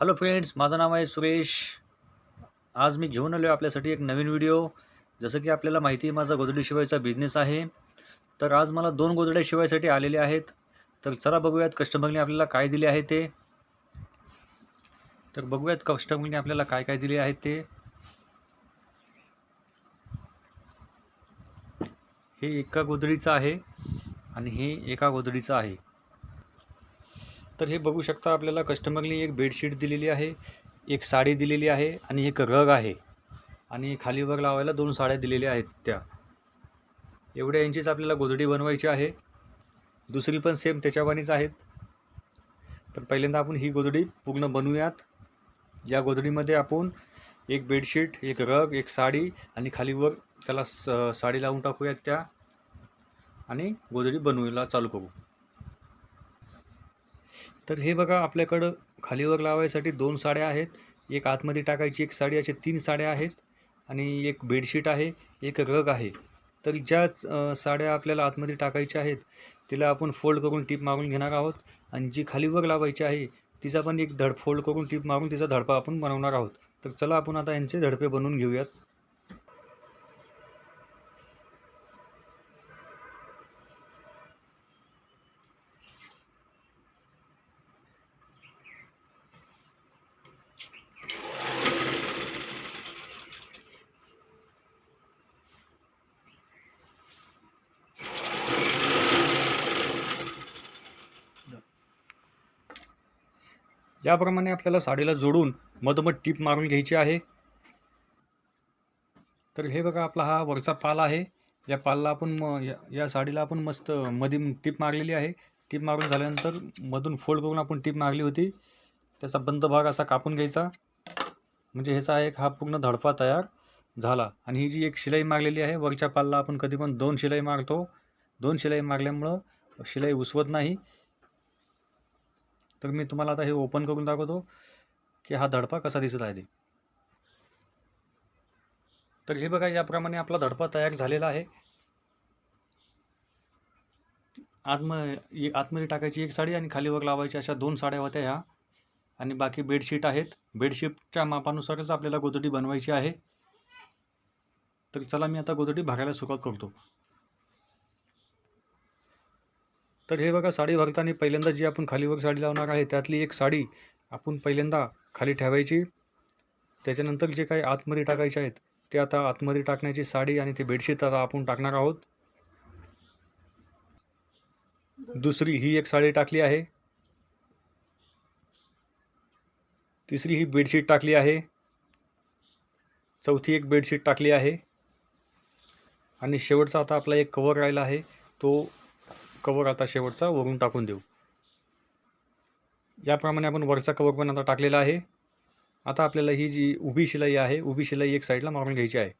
Hello friends माझं नाव आहे सुरेश. आज मी घेऊन आलो आहे आपल्यासाठी एक नवीन व्हिडिओ जसं की आपल्याला माहिती आहे माझा गोदडी शिवायचा बिझनेस आहे. तर आज मला दोन गोदड्या शिवायसाठी आलेले आहेत. तर चला बघूयात कस्टमरने आपल्याला काय दिले आहे ते. तर बघूयात कस्टमरने आपल्याला काय काय दिले आहेत ते. हे एका गोदडीचं आहे आणि हे एका गोदडीचं आहे. तर हे बघू शकता आपल्याला कस्टमरने एक बेडशीट दिलेली आहे एक साडी दिलेली आहे आणि एक रग आहे. आणि खाली वर लावायला दोन साड्या दिलेल्या आहेत त्या. एवढ्या इंचीच आपल्याला गोधडी बनवायची आहे. दुसरी पण सेम त्याच्यावानीच आहेत. पण पहिल्यांदा आपण ही गोधडी पूर्ण बनवूयात. या गोधडीमध्ये आपण एक बेडशीट एक रग एक साडी आणि खालीवर त्याला स साडी लावून टाकूयात त्या. आणि गोधडी बनवायला चालू करू. तर हे बघा आपल्याकडं खालीवर लावायसाठी दोन साड्या आहेत. एक आतमध्ये टाकायची एक साडी अशा तीन साड्या आहेत. आणि एक बेडशीट आहे एक रग आहे. तर ज्या साड्या आपल्याला आतमध्ये टाकायच्या आहेत तिला आपण फोल्ड करून टीप मारून घेणार आहोत. आणि जी खालीवर लावायची आहे तिचा पण एक धड फोल्ड करून टीप मारून तिचा धडपा आपण बनवणार आहोत. तर चला आपण आता यांचे धडपे बनवून घेऊयात. याप्रमाणे आपल्याला साडीला जोडून मधोमध टीप मारून घ्यायची आहे. तर हे बघा आपला हा वरचा पाल आहे. या पालला आपण म या या साडीला आपण मस्त मधी टीप मारलेली आहे. टीप मारून झाल्यानंतर मधून फोल्ड करून आपण टीप मारली होती. त्याचा बंद भाग असा कापून घ्यायचा. म्हणजे ह्याचा एक हा पूर्ण धडपा तयार झाला. आणि ही जी एक शिलाई मारलेली आहे वरच्या पालला आपण कधी पण दोन शिलाई मारतो. दोन शिलाई मारल्यामुळं शिलाई उसवत नाही. तर मी तुम्हाला आता हे ओपन करून दाखवतो की हा धडपा कसा दिसत आहे ते. तर हे बघा याप्रमाणे आपला धडपा तयार झालेला आहे. आतम आतमध्ये टाकायची एक साडी आणि खालीवर लावायची अशा दोन साड्या होत्या ह्या. आणि बाकी बेडशीट आहेत. बेडशीटच्या मापानुसारच आपल्याला गोदडी बनवायची आहे. तर चला मी आता गोदडी भरायला सुरुवात करतो. तर हे बघा साडी भरताना पहिल्यांदा जी आपण खालीवर साडी लावणार आहे त्यातली एक साडी आपण पहिल्यांदा खाली ठेवायची. त्याच्यानंतर जे काही आतमध्ये टाकायचे आहेत ते आता आतमध्ये टाकण्याची साडी आणि ते बेडशीट आता आपण टाकणार आहोत. दुसरी ही एक साडी टाकली आहे. तिसरी ही बेडशीट टाकली आहे. चौथी एक बेडशीट टाकली आहे. आणि शेवटचा आता आपला एक कवर राहिला आहे तो कवर आता शेवटचा वरून टाकून देऊ. याप्रमाणे आपण वरचा कवर पण आता टाकलेला आहे. आता आपल्याला ही जी उभी शिलाई आहे उभी शिलाई एक साईडला मारून घ्यायची आहे.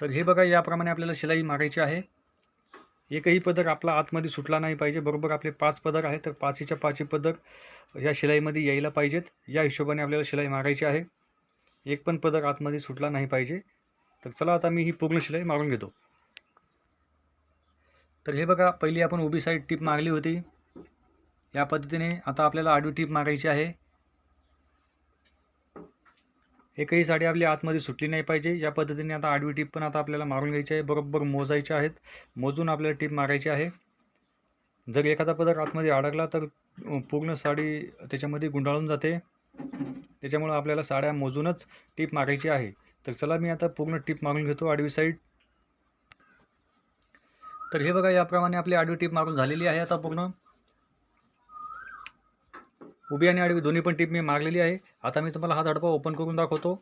तर हे बघा याप्रमाणे आपल्याला शिलाई मारायची आहे. एकही पदर आपला आतमध्ये सुटला नाही पाहिजे. बरोबर आपले पाच पदर आहे तर पाचीच्या पाचही पदर या शिलाईमध्ये यायला पाहिजेत. या हिशोबाने आपल्याला शिलाई मारायची आहे. एक पण पदर आतमध्ये सुटला नाही पाहिजे. तर चला आता मी ही पूर्ण शिलाई मारून घेतो. तर हे बघा पहिली आपण उभी साईड टीप मारली होती. या पद्धतीने आता आपल्याला आडवी टीप मारायची आहे. एकही साडी आपली आतमध्ये सुटली नाही पाहिजे. या पद्धतीने आता आडवी टीप पण आता आपल्याला मारून घ्यायची आहे. बरोबर मोजायच्या आहेत. मोजून आपल्याला टीप मारायची आहे. जर एखादा पदार्थ आतमध्ये अडकला तर पूर्ण साडी त्याच्यामध्ये गुंडाळून जाते. त्याच्यामुळं आपल्याला साड्या मोजूनच टीप मारायची आहे. तर चला मी आता पूर्ण टीप मारून घेतो आडवी साईड. तर हे बघा याप्रमाणे आपली आडवी टीप मारून झालेली आहे आता पूर्ण. उभी आणि आडवी दोन्ही पण टीप मी मारलेली आहे. आता मी तुम्हाला हा धडपा ओपन करून दाखवतो.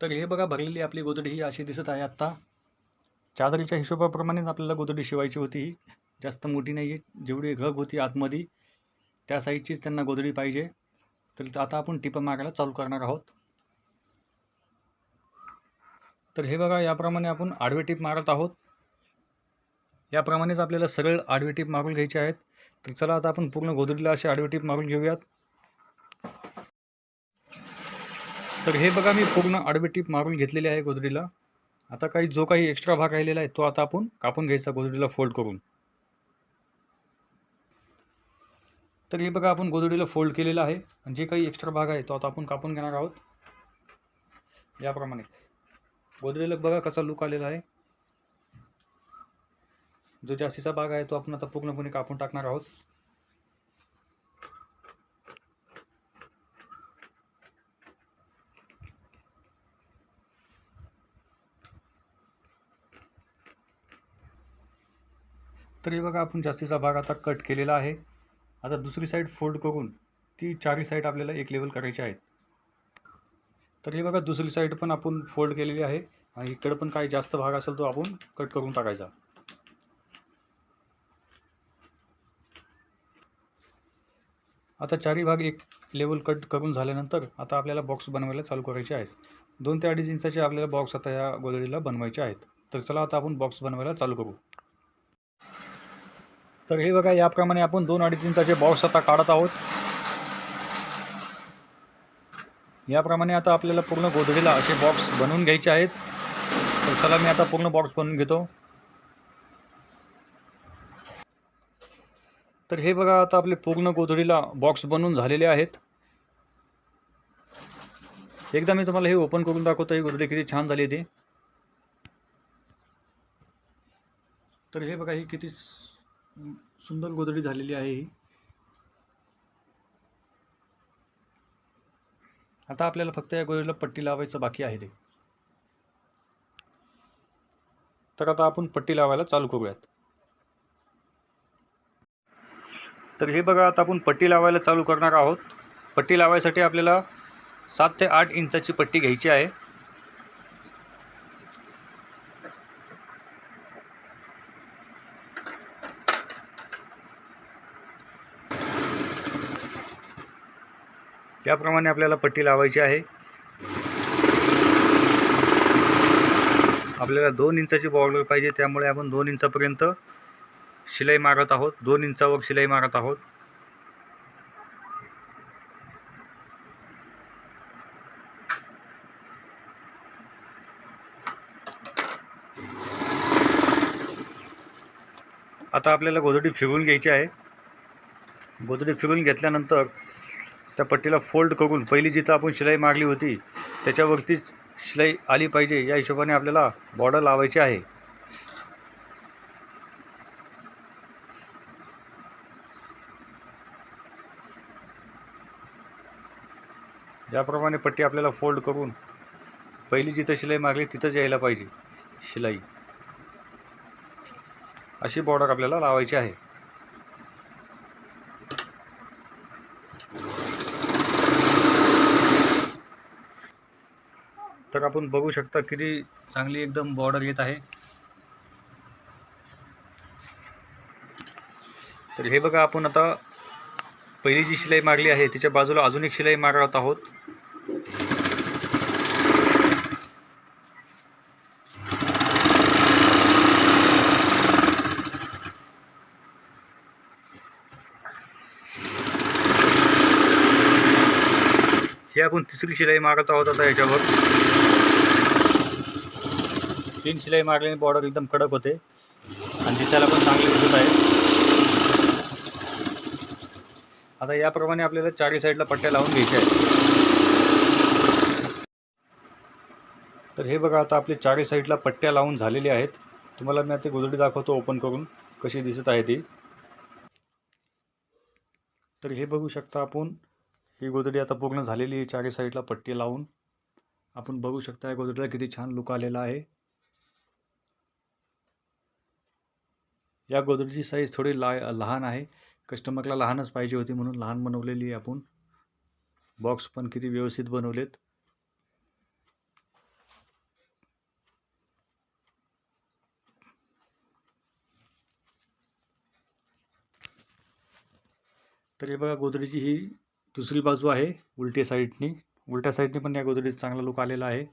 तर हे बघा भरलेली आपली गोदडी ही अशी दिसत आहे आत्ता. चादरीच्या हिशोबाप्रमाणेच आपल्याला गोदडी शिवायची होती. ही जास्त मोठी नाही आहे जेवढी घग होती आतमध्ये त्या साईजचीच त्यांना गोदडी पाहिजे. तर आता आपण टिपं मारायला चालू करणार आहोत. तर हे बघा याप्रमाणे आपण आडवे टीप मारत आहोत. याप्रमाणेच आपल्याला सरळ आडवी टीप मागून घ्यायचे आहेत. तर चला आता आपण पूर्ण गोदडीला असे आडवी टीप मागून घेऊयात. तर हे बघा मी पूर्ण आडवी टीप मारून घेतलेली आहे गोदडीला आता काही जो काही एक्स्ट्रा भाग राहिलेला आहे तो आता आपण कापून घ्यायचा गोदडीला फोल्ड करून. तर हे बघा आपण गोदडीला फोल्ड केलेला आहे. आणि जे काही एक्स्ट्रा भाग आहे तो आता आपण कापून घेणार आहोत. याप्रमाणे. गोदडीला बघा कसा लूक आलेला आहे. जो जास्तीचा भाग आहे तो आपण आता पूर्णपणे कापून टाकणार आहोत. तर हे बघा आपण जास्तीचा भाग आता कट केलेला आहे. आता दुसरी साईड फोल्ड करून ती चारही साईड आपल्याला एक लेवल करायची आहेत. तर हे बघा दुसरी साईड पण आपण फोल्ड केलेली आहे. आणि इकडं पण काही जास्त भाग असेल तो आपण कट करून टाकायचा. आता चारही भाग एक लेवल कट करून झाल्यानंतर आता आपल्याला बॉक्स बनवायला चालू करायचे आहेत. दोन ते अडीच इंचाचे आपल्याला बॉक्स आता या गोदडीला बनवायचे आहेत. तर चला आता आपण बॉक्स बनवायला चालू करू. तर हे बघा याप्रमाणे आपण दोन अडीच इंचाचे बॉक्स आता काढत आहोत. याप्रमाणे आता आपल्याला पूर्ण गोदडीला असे बॉक्स बनवून घ्यायचे आहेत. तर चला मी आता पूर्ण बॉक्स बनवून घेतो. तर हे बघा आता आपले पूर्ण गोधडीला बॉक्स बनवून झालेले आहेत. एकदा मी तुम्हाला हे ओपन करून दाखवतो ही गोधडी किती छान झाली ती. तर हे बघा ही किती सुंदर गोधडी झालेली आहे ही. आता आपल्याला फक्त या गोधडीला पट्टी लावायचं बाकी आहे ते. तर आता आपण पट्टी लावायला चालू करूयात. तर हे बघा आता आपण पट्टी लावायला चालू करणार आहोत. पट्टी लावायसाठी आपल्याला सात ते आठ इंचाची पट्टी घ्यायची आहे. त्याप्रमाणे आपल्याला पट्टी लावायची आहे. आपल्याला दोन इंचाची बॉर्डर पाहिजे त्यामुळे आपण दोन इंचापर्यंत शिलाई मारत आहोत. दोन इंचावर शिलाई मारत आहोत. आता आपल्याला गोधडी फिरवून घ्यायची आहे. गोधडी फिरवून घेतल्यानंतर त्या पट्टीला फोल्ड करून पहिली जिथं आपण शिलाई मारली होती त्याच्यावरतीच शिलाई आली पाहिजे. या हिशोबाने आपल्याला बॉर्डर लावायची आहे. ज्याप्रमाणे पट्टी आपल्याला फोल्ड करून पहिली जिथं शिलाई मारली तिथंच यायला पाहिजे. शिलाई. अशी बॉर्डर आपल्याला लावायची आहे. तर आपण बघू शकता किती चांगली एकदम बॉर्डर येत आहे. तर हे बघा आपण आता पहिली जी शिलाई मारली आहे तिच्या बाजूला अजून एक शिलाई मारत आहोत. हे आपण तिसरी शिलाई मारत आहोत आता याच्यावर. तीन शिलाई मारल्याने बॉर्डर एकदम कडक होते. आणि दिसायला पण चांगली दिसत आहे. आता याप्रमाणे आपल्याला चारही साईडला पट्ट्या लावून घ्यायच्या आहेत. तर हे बघा आता आपले चारही साईडला पट्ट्या लावून झालेल्या आहेत. तुम्हाला मी आता गोदडी दाखवतो ओपन करून कशी दिसत आहे ती. तर हे बघू शकता आपण ही गोदडी आता पूर्ण झालेली आहे चारही साईडला पट्टी लावून. आपण बघू शकता या गोदडीला किती छान लुक आलेला आहे. या गोदडीची साईज थोडी ला लहान आहे. कस्टमरला लहानच पाहिजे होती म्हणून लहान बनवलेली आपण. बॉक्स पण किती व्यवस्थित बनवलेत. तर हे बघा गोदडीची ही दुसरी बाजू आहे उलट्या साईडनी उलट्या साईडने पण या गोदडीत चांगला लुक आलेला आहे.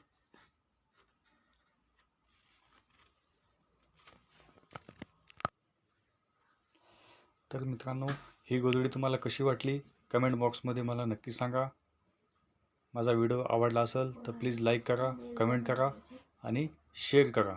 तर मित्रांनो ही गोधडी तुम्हाला कशी वाटली? कमेंट बॉक्समध्ये मला नक्की सांगा. माझा व्हिडिओ आवडला असेल तर प्लीज लाईक करा कमेंट करा आणि शेअर करा.